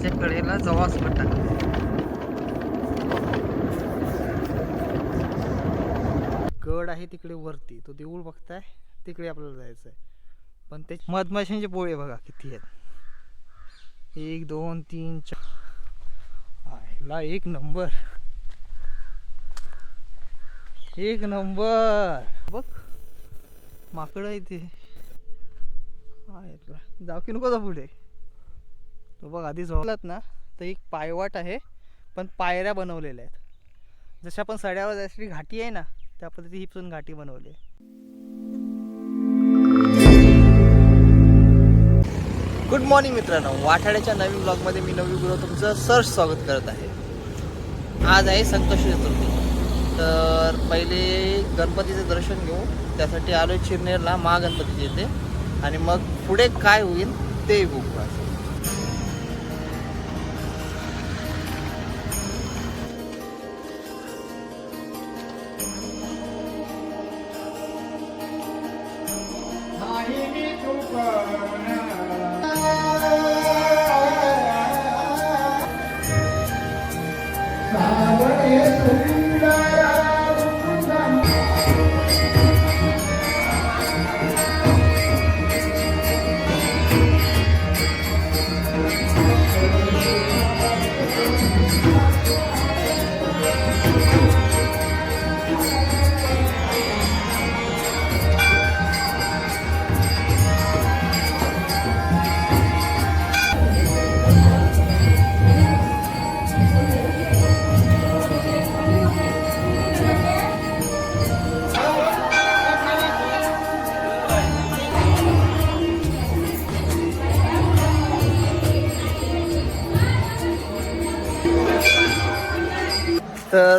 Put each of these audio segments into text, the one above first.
त्याच्या कडेला जवास टाकले गड आहे तिकडे वरती. तो देऊळ बघताय तिकडे आपल्याला जायचं आहे पण ते मधमाशांचे पोळे बघा किती आहेत. एक दोन तीन चार. आयला एक नंबर. एक नंबर. बघ माकड आहे ते. जाऊ की नको जा पुढे. तो बघ आधी झोपलात ना तर एक पायवाट आहे पण पायऱ्या बनवलेल्या आहेत. जशा आपण सड्यावर जायसाठी घाटी आहे ना त्या पद्धती ही पण घाटी बनवली आहे. गुड मॉर्निंग मित्रांनो. वाठाड्याच्या नवीन ब्लॉगमध्ये मी नवी गुरु तुमचं सर स्वागत करत आहे. आज आहे संकष्टी चतुर्थी. तर पहिले गणपतीचं दर्शन घेऊ. त्यासाठी आलो शिरनेरला. चिरनेरला महागणपतीचे येते आणि मग पुढे काय होईल ते बघू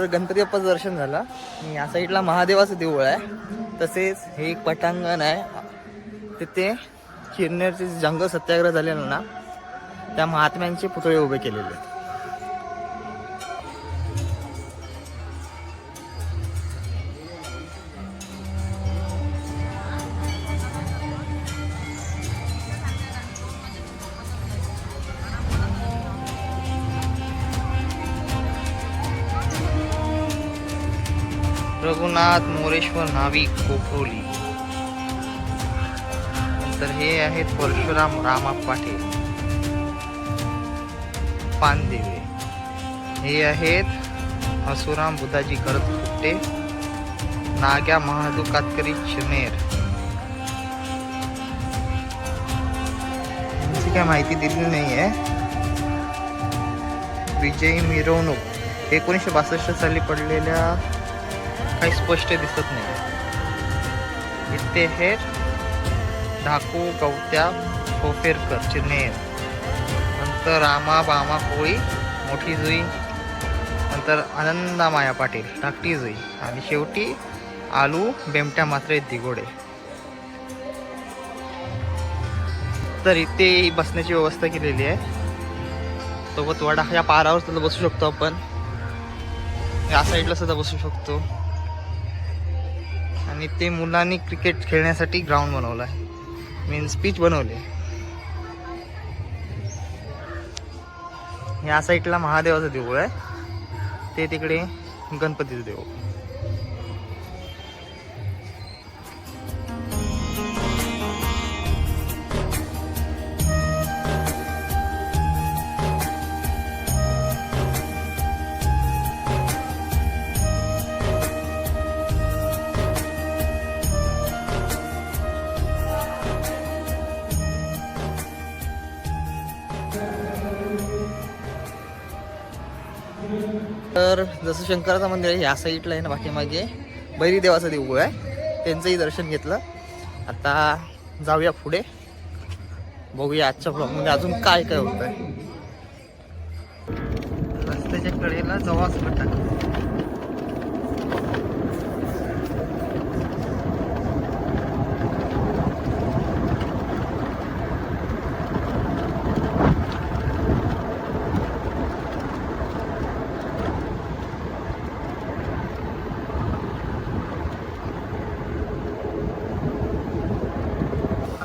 गणपती बाप्पाचं दर्शन झालं. आणि या साईडला महादेवाचं देऊळ आहे. तसेच हे एक पटांगण आहे. तिथे किरनेरचे जंगल सत्याग्रह झालेला ना त्या महात्म्यांचे पुतळे उभे केलेले आहेत. रघुनाथ मोरेश्वर नावी कोपरोली नंतर हे आहेत परशुराम रामा पाटील. पानदेवे. हे आहेत हसुराम बुधाजी करत फुट्टे नाग्या महादू कातकरी चिमेर काय माहिती दिली नाही आहे विजयी मिरवणूक. एकोणीसशे बासष्ट साली पडलेल्या काही स्पष्ट दिसत नाही. इथे हे ढाकू गवत्या खोफेरकर चिनेर नंतर रामा बामा कोळी मोठी जुई. नंतर आनंदा माया पाटील धाकटी जुई. आणि शेवटी आलू बेमट्या मात्रे दिगोडे तर इथे बसण्याची व्यवस्था केलेली आहे. सोबत वडा या पारावर सुद्धा बसू शकतो आपण. या साईडला सुद्धा बसू शकतो. आणि ते मुलांनी क्रिकेट खेळण्यासाठी ग्राउंड बनवलं आहे. मीन्स पिच बनवले. या साईडला महादेवाचं देऊळ आहे. ते तिकडे गणपतीचं देऊळ. तर जसं शंकराचं मंदिर आहे या साईडला आहे ना पाठीमागे बैरी देवाचं देऊळ आहे. त्यांचंही दर्शन घेतलं. आता जाऊया पुढे. बघूया आजच्या ब्लॉगमध्ये अजून काय काय होत आहे रस्त्याच्या कडेला जवास टाकलं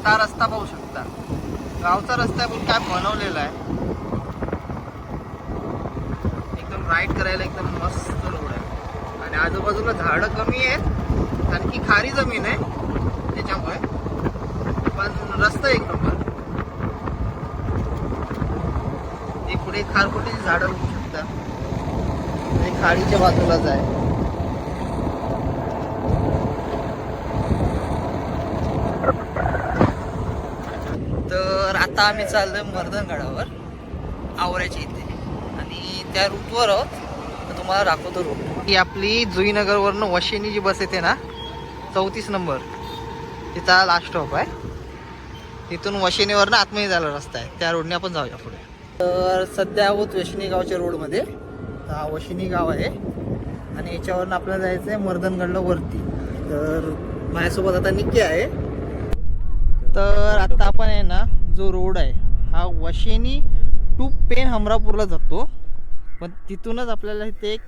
आता हा रस्ता पाहू शकता. गावचा रस्ता आहे पण काय बनवलेला आहे. एकदम राईड करायला एकदम मस्त रोड आहे. आणि आजूबाजूला झाडं कमी आहेत कारण की खारी जमीन आहे त्याच्यामुळे. पण रस्ता एक नंबर. ते पुढे खारफुटीची झाडं होऊ शकतात. खाडीच्या बाजूलाच आहे. आत्ता आम्ही चाललो मर्दनगडावर आवऱ्याच्या इथे. आणि त्या रूटवर आहोत. तर तुम्हाला दाखवतो रूट ही आपली जुईनगरवरनं वशिनी जी बस येते ना चौतीस नंबर तिचा लास्ट स्टॉप आहे. तिथून वशिनीवरनं आतमध्ये जायला रस्ता आहे. त्या रोडने आपण जाऊया पुढे. तर सध्या आहोत वशिनी गावच्या रोडमध्ये हा वशिनी गाव आहे. आणि याच्यावरनं आपल्याला जायचं आहे मर्दनगडला वरती. तर माझ्यासोबत आता निक्की आहे. तर आता आपण आहे ना जो रोड आहे हा वशेनी टू पेन हमरापूरला जातो. पण तिथूनच आपल्याला इथे एक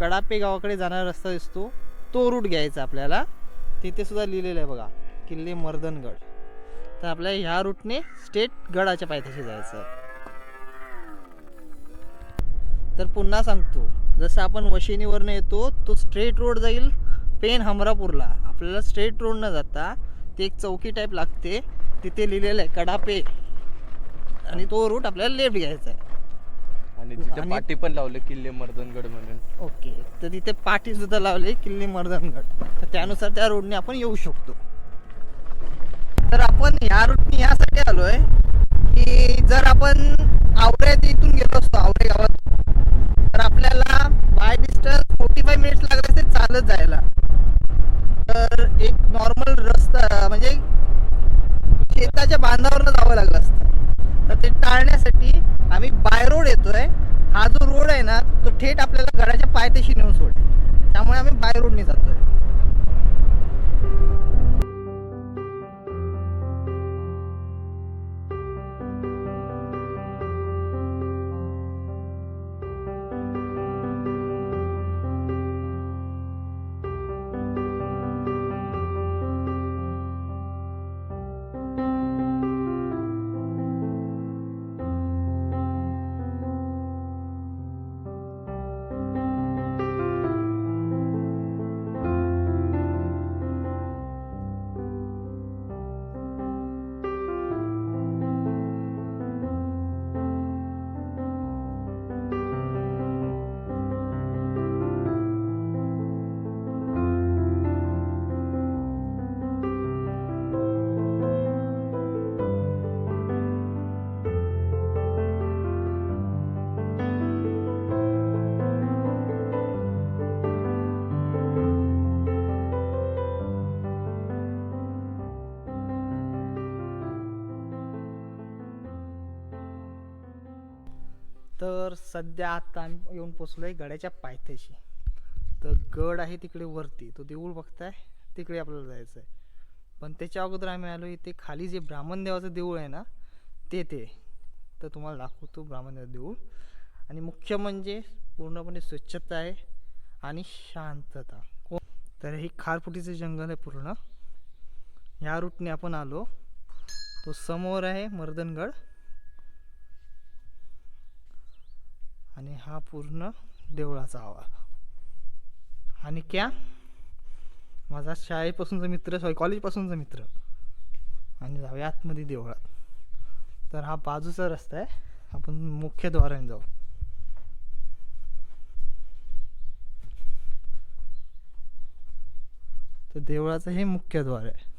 कडापे गावाकडे जाणारा रस्ता दिसतो. तो रूट घ्यायचा आपल्याला. तिथे सुद्धा लिहिलेलं आहे बघा किल्ले मर्दनगड. तर आपल्याला ह्या रूटने स्टेट गडाच्या पायथ्याशी जायचं आहे. तर पुन्हा सांगतो जसं आपण वशिनीवरनं येतो तो स्ट्रेट रोड जाईल पेन हमरापूरला. आपल्याला स्ट्रेट रोड न जाता ते एक चौकी टाईप लागते. तिथे लिहिलेलं आहे कडापे. आणि तो रूट आपल्याला लेफ्ट घ्यायचा आहे. आणि तिथे आणि- पाठी पण लावलं किल्ले मर्दनगड म्हणून. ओके. तर तिथे पाठी सुद्धा लावले किल्ली मर्दनगड तर त्यानुसार त्या रोडने आपण येऊ शकतो. तर आपण ह्या रूटने यासाठी आलोय की जर आपण आवऱ्यात इथून गेलो असतो आवरे गावात तर आपल्याला by distance forty five minutes लागले असते चालत जायला. तर एक नॉर्मल रस्ता म्हणजे शेताच्या बांधावरनं जावं लागलं असतं. तर ते टाळण्यासाठी आम्ही बाय रोड येतोय. हा जो रोड आहे ना तो थेट आपल्याला गडाच्या पायथ्याशी नेऊन सोडेल त्यामुळे आम्ही बाय रोडने जातोय. तर सध्या आता आम्ही येऊन आहे गडाच्या पायथ्याशी. तर गड आहे तिकडे वरती तो देऊळ बघताय तिकडे आपल्याला जायचं आहे पण त्याच्या अगोदर आम्ही आलो इथे खाली जे ब्राह्मण देवाचं देऊळ आहे ना ते ते. तर तुम्हाला दाखवतो ब्राह्मण देवाचं देऊळ. आणि मुख्य म्हणजे पूर्णपणे स्वच्छता आहे आणि शांतता. तर हे खारफुटीचं जंगल आहे पूर्ण. ह्या रूटने आपण आलो. तो समोर आहे मर्दनगड. आणि हा पूर्ण देवळाचा आवाज. आणि क्या? माझा शाळेपासूनचा मित्र सॉरी कॉलेजपासूनचा मित्र. आणि जाऊया आतमध्ये देवळात. तर हा बाजूचा रस्ता आहे. आपण मुख्य द्वाराने जाऊ. तर देवळाचं हे मुख्य द्वार आहे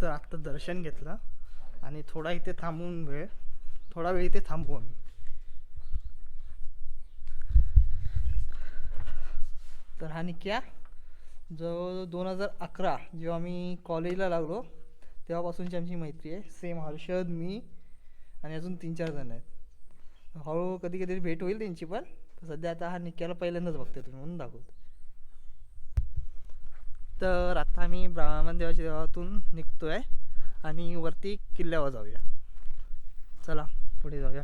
तर आत्ता दर्शन घेतलं आणि थोडा इथे थांबून वेळ थोडा वेळ इथे थांबू आम्ही. तर हा निक्या जवळजवळ दोन हजार अकरा जेव्हा मी कॉलेजला लागलो तेव्हापासूनची आमची मैत्री आहे. सेम हर्षद मी आणि अजून तीन चार जण आहेत. हळूहळू कधी कधी भेट होईल त्यांची पण सध्या आता हा निक्याला पहिल्यांदाच बघते तुम्ही म्हणून दाखवतो तर आता आम्ही ब्राह्मण देवाच्या देवातून निघतो आहे आणि वरती किल्ल्यावर जाऊया. चला पुढे जाऊया.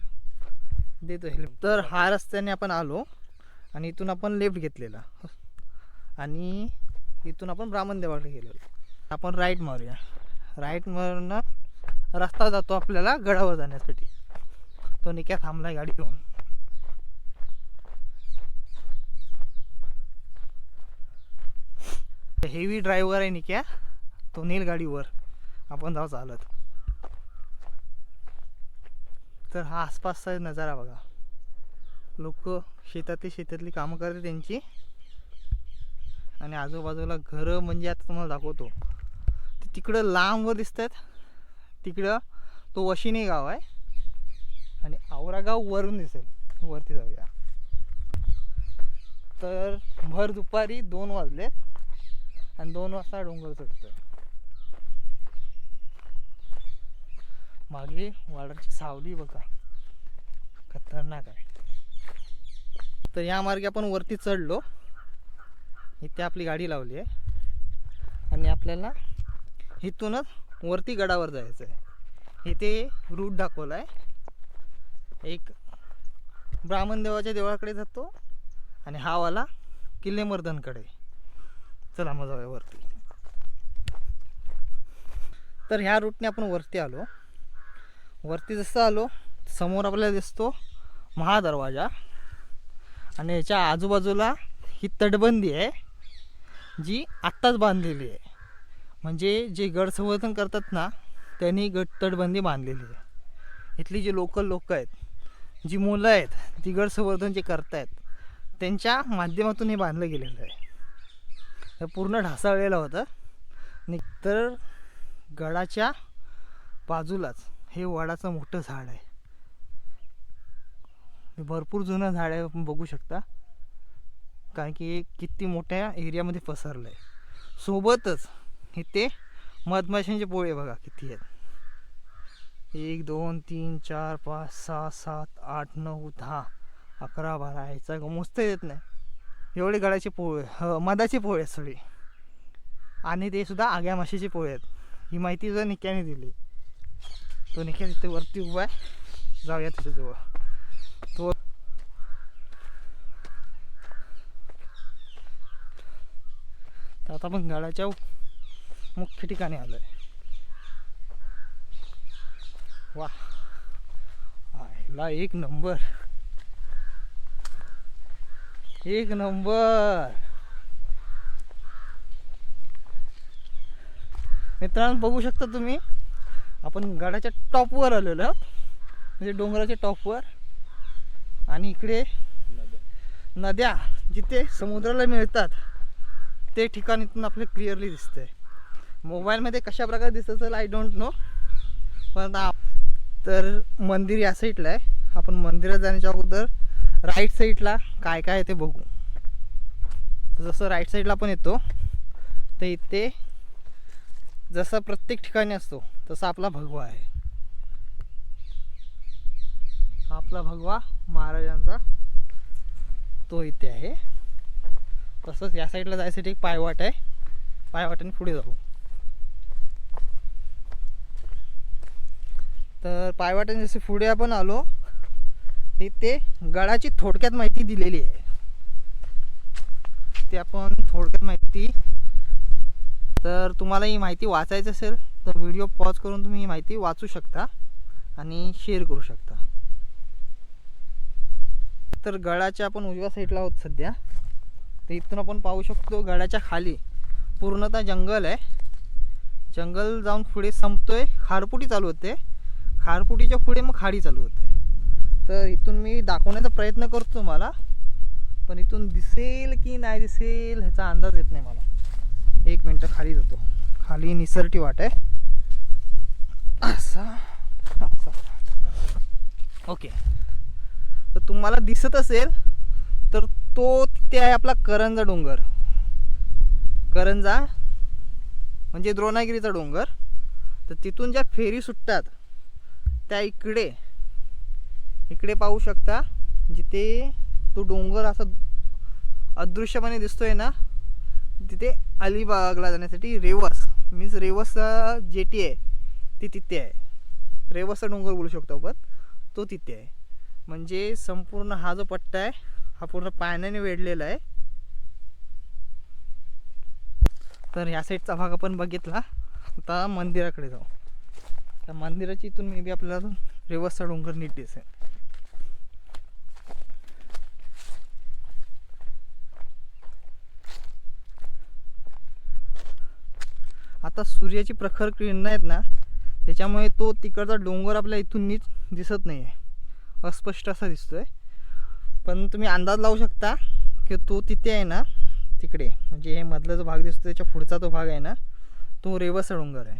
देतो हेल्प तर हा रस्त्याने आपण आलो आणि इथून आपण लेफ्ट घेतलेला. आणि इथून आपण ब्राह्मणदेवाकडे गेलेलो. आपण राईट मारूया. राईट मारून रस्ता जातो आपल्याला गडावर जाण्यासाठी. तो निक्या थांबला गाडी घेऊन. हेवी ड्रायव्हर आहे निक्या. तो नेल गाडीवर. आपण जाऊ चालत. तर हा आसपासचा नजारा बघा. लोक शेतातली शेतातली कामं करते त्यांची. आणि आजूबाजूला घरं म्हणजे आता तुम्हाला दाखवतो. ते तिकडं लांबवर दिसत आहेत तिकडं तो वशिनी गाव आहे. आणि आवरा गाव वरून दिसेल. वरती जाऊया. तर भर दुपारी दोन वाजले आणि दोन वाजता डोंगर चढतोय. मागे वाडरची सावली बघा. खतरनाक आहे. तर या मार्गे आपण वरती चढलो. इथे आपली गाडी लावली आहे. आणि आपल्याला इथूनच वरती गडावर जायचं आहे. इथे रूट दाखवला आहे एक ब्राह्मण देवाच्या देवळाकडे जातो आणि हा वाला किल्लेमर्दनकडे. चला मग जाऊया वरती. तर ह्या रूटने आपण वरती आलो. वरती जसं आलो समोर आपल्याला दिसतो महादरवाजा. आणि याच्या आजूबाजूला ही तटबंदी आहे जी आत्ताच बांधलेली आहे. म्हणजे जे गड संवर्धन करतात ना त्यांनी गड तटबंदी बांधलेली आहे. इथली जी लोकल लोक आहेत जी मुलं आहेत ती गड संवर्धन जे करतायत त्यांच्या माध्यमातून हे बांधलं गेलेलं आहे. हे पूर्ण ढासाळलेलं होतं. तर गडाच्या बाजूलाच हे वडाचं मोठं झाड आहे. हे भरपूर जुनं झाड आहे आपण बघू शकता. कारण की हे किती मोठ्या एरियामध्ये पसरलं आहे सोबतच इथे मधमाशांचे पोळे बघा किती आहेत. एक दोन तीन चार पाच सहा सात आठ नऊ दहा अकरा बारा याचा मोजता येत नाही. एवढे गडाचे पोळे ह मधाचे पोळे आहेत सगळे. आणि ते सुद्धा आग्या माशीचे पोळे आहेत. ही माहिती सुद्धा निक्याने दिली. तो निघ्या तिथे वरती उभा आहे. जाऊया जवळ. तो आता आपण गडाच्या मुख्य ठिकाणी आलो आहे वा. आयला एक नंबर. एक नंबर. मित्रांनो बघू शकता तुम्ही आपण गडाच्या टॉपवर आलेलो आहोत. म्हणजे डोंगराच्या टॉपवर. आणि इकडे नद्या. नद्या जिथे समुद्राला मिळतात ते ठिकाण इथून आपले क्लिअरली दिसतंय. मोबाईलमध्ये कशा प्रकारे दिसत असेल आय डोंट नो पण आता तर मंदिर या साईडला आहे. आपण मंदिरात जाण्याच्या अगोदर राईट साईडला काय काय आहे ते बघू. तर जसं राईट साईडला आपण येतो तर इथे जसं प्रत्येक ठिकाणी असतो तसा आपला भगवा आहे. आपला भगवा महाराजांचा तो इथे आहे. तसंच या साईडला जायसाठी एक पायवाट आहे. पायवाटाने पुढे जाऊ. तर पायवाटाने जसे पुढे आपण आलो तिथे गडाची थोडक्यात माहिती दिलेली आहे. ते आपण थोडक्यात माहिती तर तुम्हाला ही माहिती वाचायची असेल तर व्हिडिओ पॉज करून तुम्ही ही माहिती वाचू शकता आणि शेअर करू शकता. तर गडाच्या आपण उजव्या साईडला आहोत सध्या. तर इथून आपण पाहू शकतो गडाच्या खाली पूर्णतः जंगल आहे. जंगल जाऊन पुढे संपतोय. खारपुटी चालू होते. खारपुटीच्या पुढे मग खाडी चालू होते. तर इथून मी दाखवण्याचा प्रयत्न करतो तुम्हाला पण इथून दिसेल की नाही दिसेल ह्याचा अंदाज येत नाही मला. एक मिनटं खाली जातो. खाली निसरटी वाट आहे. असा. असा ओके. तर तुम्हाला दिसत असेल तर तो तिथे आहे आपला करंजा डोंगर. करंजा म्हणजे द्रोणागिरीचा डोंगर. तर तिथून ज्या फेरी सुटतात त्या इकडे इकडे पाहू शकता जिथे तो डोंगर असा अदृश्यपणे दिसतोय ना तिथे अलिबागला जाण्यासाठी रेवस मीन्स रेवस जेटी आहे. ती तिथे आहे. रेवसा डोंगर बोलू शकतो आपण. तो तिथे आहे. म्हणजे संपूर्ण हा जो पट्टा आहे हा पूर्ण पाण्याने वेढलेला आहे. तर ह्या साईडचा भाग आपण बघितला. आता मंदिराकडे जाऊ. त्या मंदिराची इथून मे बी आपल्याला रेवसा डोंगर नीट दिसेल. आता सूर्याची प्रखर किरण आहेत ना त्याच्यामुळे तो तिकडचा डोंगर आपल्या इथून नीट दिसत नाही आहे अस्पष्ट असा दिसतो आहे पण तुम्ही अंदाज लावू शकता की तो तिथे आहे ना तिकडे. म्हणजे हे मधला जो भाग दिसतो त्याच्या पुढचा तो भाग आहे ना तो रेवसा डोंगर आहे.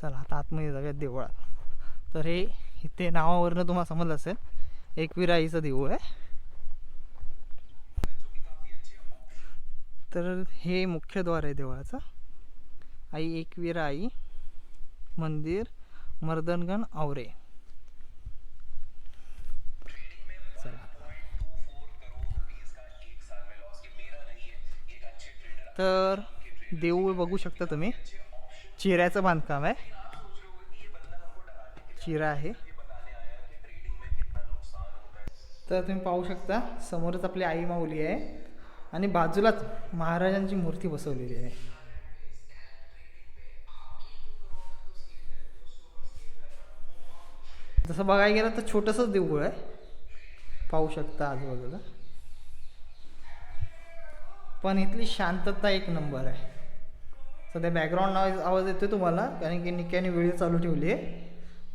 चला आता आतमध्ये जाऊया देवळात. तर हे इथे नावावरनं तुम्हाला समजलं असेल एकविराईचं देऊळ आहे. तर हे मुख्य द्वार आहे देवळाचं. आई एकवीरा आई मंदिर मर्दनगण आवरे. चला. तर देऊळ बघू शकता तुम्ही. चिऱ्याचं बांधकाम आहे. चिरा आहे. तर तुम्ही पाहू शकता समोरच आपली आई माऊली आहे. आणि बाजूलाच महाराजांची मूर्ती बसवलेली आहे. जसं बघायला गेलं तर छोटंसंच देऊळ आहे. पाहू शकता आजूबाजूला. पण इथली शांतता एक नंबर आहे. सध्या बॅकग्राऊंड आवाज आवाज येतोय तुम्हाला कारण की निक्याने व्हिडिओ चालू ठेवली आहे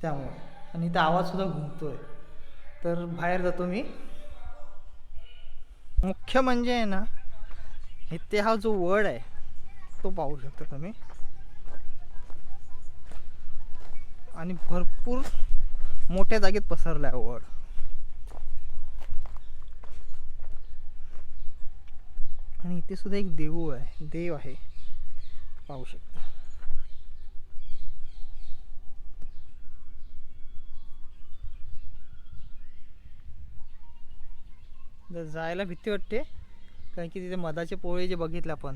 त्यामुळे. आणि इथं आवाजसुद्धा घुमतोय. तर बाहेर जातो मी. मुख्य म्हणजे आहे ना इथे हा जो वड आहे तो पाहू शकता तुम्ही. आणि भरपूर मोठ्या जागेत पसरला आहे वड. आणि इथे सुद्धा एक देऊळ आहे देव आहे पाहू शकता. तर जायला भीती वाटते. कारण की तिथे मधाचे पोळे जे बघितले आपण.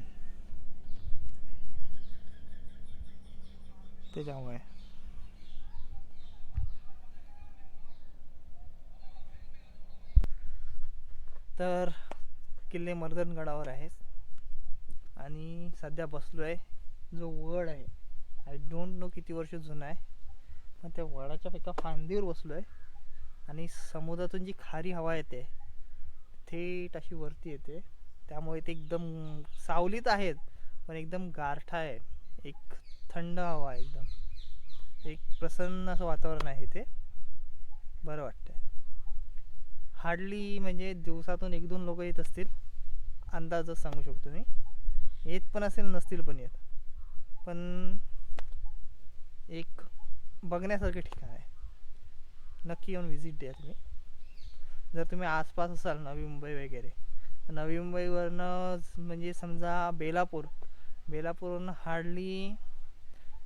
त्याच्यामुळे तर किल्ले मर्दनगडावर आहे आणि सध्या बसलो आहे जो वड आहे. आय डोंट नो किती वर्ष जुना आहे. पण त्या वडाच्या एका फांदीवर बसलो आहे आणि समुद्रातून जी खारी हवा येते थेट अशी वरती येते. त्यामुळे ते एकदम सावलीत आहेत पण एकदम गारठा आहे. एक थंड हवा आहे एकदम. एक प्रसन्न असं वातावरण आहे ते. बरं वाटतंय. हार्डली म्हणजे दिवसातून एक दोन लोक येत असतील. अंदाजच सांगू शकतो मी. येत पण असेल नसतील पण येत. पण एक बघण्यासारखे ठिकाण आहे. नक्की येऊन व्हिजिट द्या तुम्ही. जर तुम्ही आसपास असाल नवी मुंबई वगैरे तर नवी मुंबईवरनं म्हणजे समजा बेलापूर बेलापूरवरून हार्डली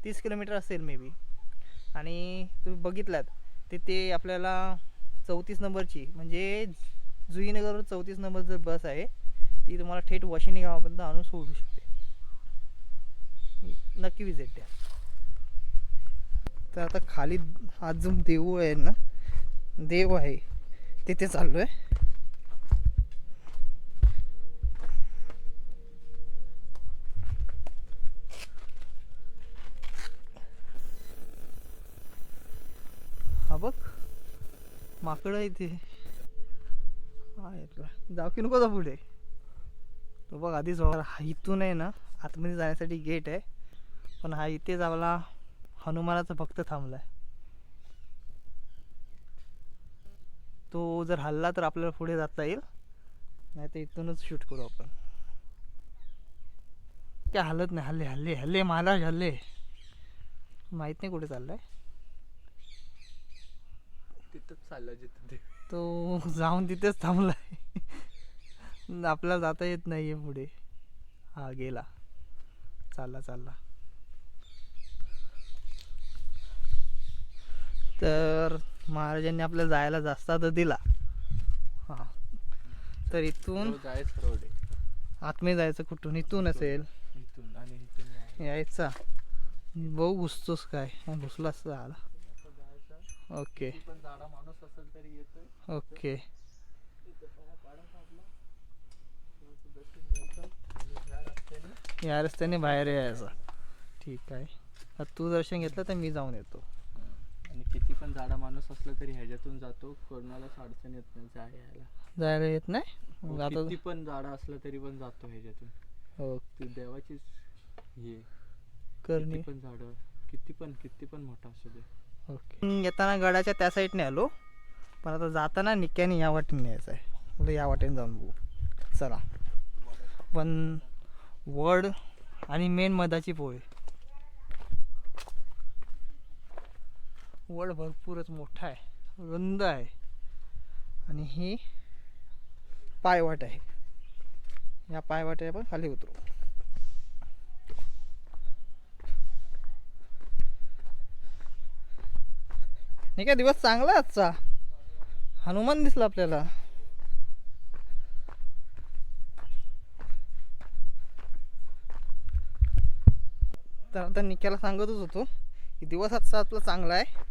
तीस किलोमीटर असेल मे बी आणि तुम्ही बघितलात तिथे आपल्याला चौतीस नंबरची म्हणजे जुईनगरवर चौतीस नंबर जर बस आहे ती तुम्हाला थेट वशिनी गावापर्यंत आणून सोडू शकते. नक्की विजिट द्या. तर आता खाली अजून देऊळ आहे ना देव आहे. तिथे चाललो आहे हा बघ माकडं आहे ते जाऊ की नको जा पुढे. तो बघ आधीच बघा हा इथून आहे ना आतमध्ये जाण्यासाठी गेट आहे. पण हा इथेच आपला हनुमानाचा भक्त थांबलाय. तो जर हल्ला तर आपल्याला पुढे जाता येईल. नाही तर इथूनच शूट करू आपण. काय हलत नाही. हल्ले हल्ले हल्ले महाराज हल्ले. माहीत नाही कुठे चाललाय. तिथंच चाललं जिथं ते. तो जाऊन तिथेच थांबलाय. आपल्याला जाता येत नाहीये पुढे. हा गेला. चालला चालला. तर महाराजांनी आपल्याला जायला जास्त तर दिला. हा. तर इथून तो जायच आतमध्ये कुठून? इथून असेल. यायचा. भाऊ घुसतोस काय? हा, घुसलास आला. ओके. ओके. या रस्त्याने बाहेर यायचं. ठीक आहे. तू दर्शन घेतलं तर मी जाऊन येतो. आणि किती पण जाडा माणूस असला तरी ह्याच्यातून जातो कोणालाच अडचण येत नाही जाय यायला. जायला येत नाही? मग किती आता पण जाडा असला तरी पण जातो ह्याच्यातून. हो. ती देवाचीच हे. करणी. किती पण झाड किती पण किती पण मोठा असू दे. ओके. येताना गडाच्या त्या साईडने आलो. पण आता जाताना निक्याने या वाटेने यायचं आहे. म्हटलं या वाटेने जाऊन बघू. चला. पण वड आणि मेन मधाची पोळी वड भरपूरच मोठा आहे रुंद आहे आणि ही पायवाट आहे. या पायवाटे आपण खाली उतरू. नाही काय दिवस चांगला आहे आजचा. हनुमान दिसला आपल्याला. तर आता निक्याला सांगतच होतो की दिवस आजचा आपला चांगला आहे.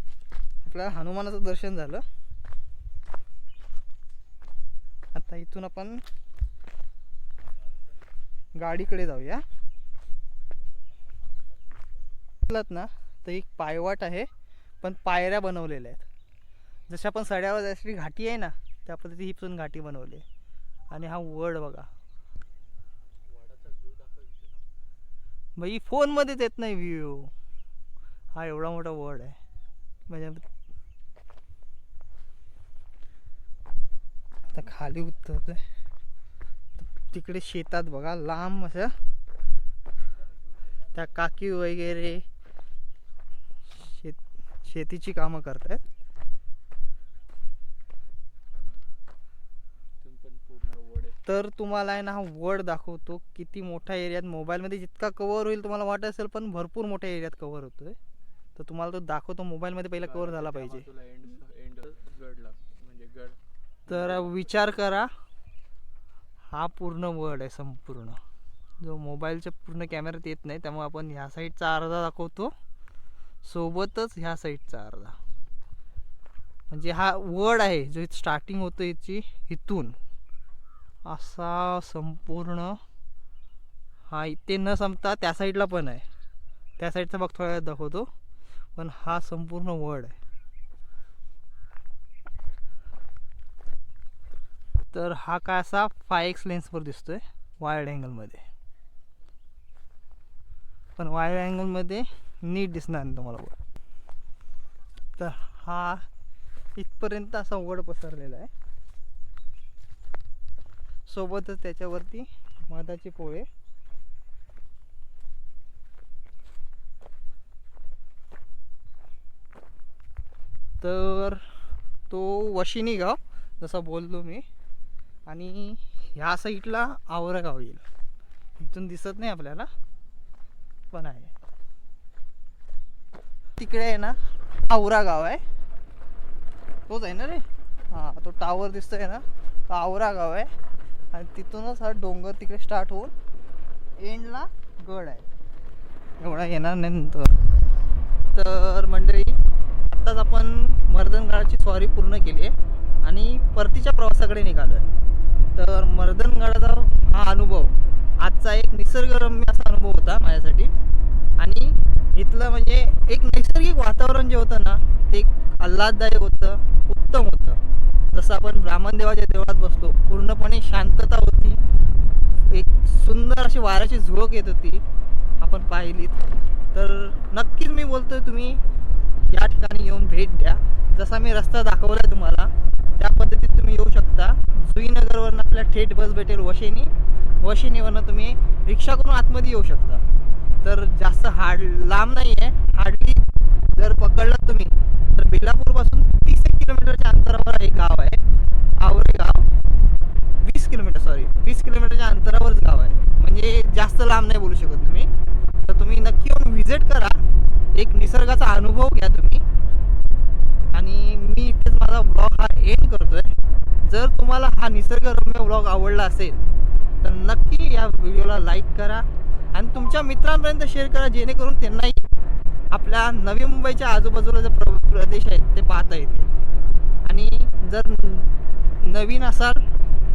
आपल्याला हनुमानाचं दर्शन झालं. आता इथून आपण गाडीकडे जाऊया. म्हटलात ना तर एक पायवाट आहे पण पायऱ्या बनवलेल्या आहेत. जशा आपण सड्यावर जायसाठी घाटी आहे ना त्या पद्धती ही पण घाटी बनवली आहे. आणि हा वड बघा. बाई फोनमध्येच येत नाही व्ह्यू. हा एवढा मोठा वड आहे. म्हणजे आता खाली उतरतोय. तिकडे शेतात बघा लांब अशा त्या काकी वगैरे शेत शेतीची कामं करतायत. तर तुम्हाला आहे ना हा वड दाखवतो किती मोठ्या एरियात मोबाईलमध्ये जितका कव्हर होईल तुम्हाला वाटत असेल पण भरपूर मोठ्या एरियात कव्हर होतोय. तर तुम्हाला तो दाखवतो मोबाईलमध्ये पहिला कव्हर झाला पाहिजे तुला एंड एंड गड लाग म्हणजे गड तर विचार करा हा पूर्ण वर्ड आहे संपूर्ण. जो मोबाईलच्या पूर्ण कॅमेऱ्यात येत नाही त्यामुळे आपण ह्या साईडचा अर्धा दाखवतो. सोबतच ह्या साईडचा अर्धा. म्हणजे हा वड आहे जो स्टार्टिंग होतं याची इथून. असा संपूर्ण हा इथे न संपता त्या साईडला पण आहे. त्या साईडचा बघ थोड्या दाखवतो. पण हा संपूर्ण वर्ड आहे. तर हा काय असा फाय एक्स लेन्सवर दिसतो आहे वायर्ड अँगलमध्ये पण वायड अँगलमध्ये नीट दिसणार नाही तुम्हाला वर. तर हा इथपर्यंत असा वड पसरलेला आहे. सोबतच त्याच्यावरती मधाचे पोळे. तर तो वशिनी गाव जसा बोललो मी आणि ह्या साईडला आवरा गाव येईल. इथून दिसत नाही आपल्याला पण आहे. तिकडे आहे ना आवरा गाव आहे. तोच आहे ना रे? हां तो टावर दिसतोय ना तो आवरा गाव आहे. आणि तिथूनच हा डोंगर तिकडे स्टार्ट होऊन एंडला गड आहे. एवढा येणार नाही नंतर. तर मंडळी आत्ताच आपण मर्दनगडाची स्वारी पूर्ण केली आहे. आणि परतीच्या प्रवासाकडे निघालो आहे तर मर्दनगडाचा हा अनुभव आजचा एक निसर्गरम्य असा अनुभव होता माझ्यासाठी. आणि इथलं म्हणजे एक नैसर्गिक वातावरण जे होतं ना ते एक आल्हाददायक होतं उत्तम होतं. जसं आपण ब्राह्मण देवाच्या देवळात बसतो पूर्णपणे शांतता होती. एक सुंदर अशी वाऱ्याची झुळक येत होती आपण पाहिलीत. तर नक्कीच मी बोलतोय तुम्ही या ठिकाणी येऊन भेट द्या. जसा मी रस्ता दाखवला आहे तुम्हाला त्या पद्धतीत तुम्ही येऊ शकता. जुईनगरवरनं आपल्या थेट बस भेटेल वशिनी. वशिनीवरनं तुम्ही रिक्षा करून आतमध्ये येऊ शकता. तर जास्त हार्ड लांब नाही आहे हार्डली जर पकडलात तुम्ही तर बेलापूरपासून तीस एक किलोमीटरच्या अंतरावर हे गाव आहे. आवरे गाव. वीस किलोमीटर सॉरी वीस किलोमीटरच्या अंतरावरच गाव आहे. म्हणजे जास्त लांब नाही बोलू शकत तुम्ही. तर तुम्ही नक्की येऊन व्हिजिट करा. एक निसर्गाचा अनुभव घ्या तुम्ही. हा एंड करतोय. जर तुम्हाला हा निसर्गरम्य व्लॉग आवडला असेल तर नक्की या व्हिडिओला लाईक करा आणि तुमच्या मित्रांपर्यंत शेअर करा जेणेकरून त्यांनाही आपल्या नवी मुंबईच्या आजूबाजूला जे प्र प्रदेश आहेत ते पाहता येतील. आणि जर नवीन असाल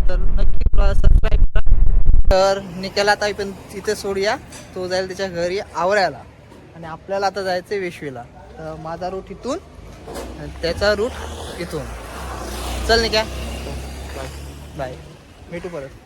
तर नक्की सबस्क्राईब करा. तर निकाला आता आपण तिथे सोडूया. तो जाईल त्याच्या घरी आवरायला. आणि आपल्याला आता जायचं आहे वेशवीला. तर माझा रूट इथून त्याचा रूट इथून. चल निका बाय भेटू परत.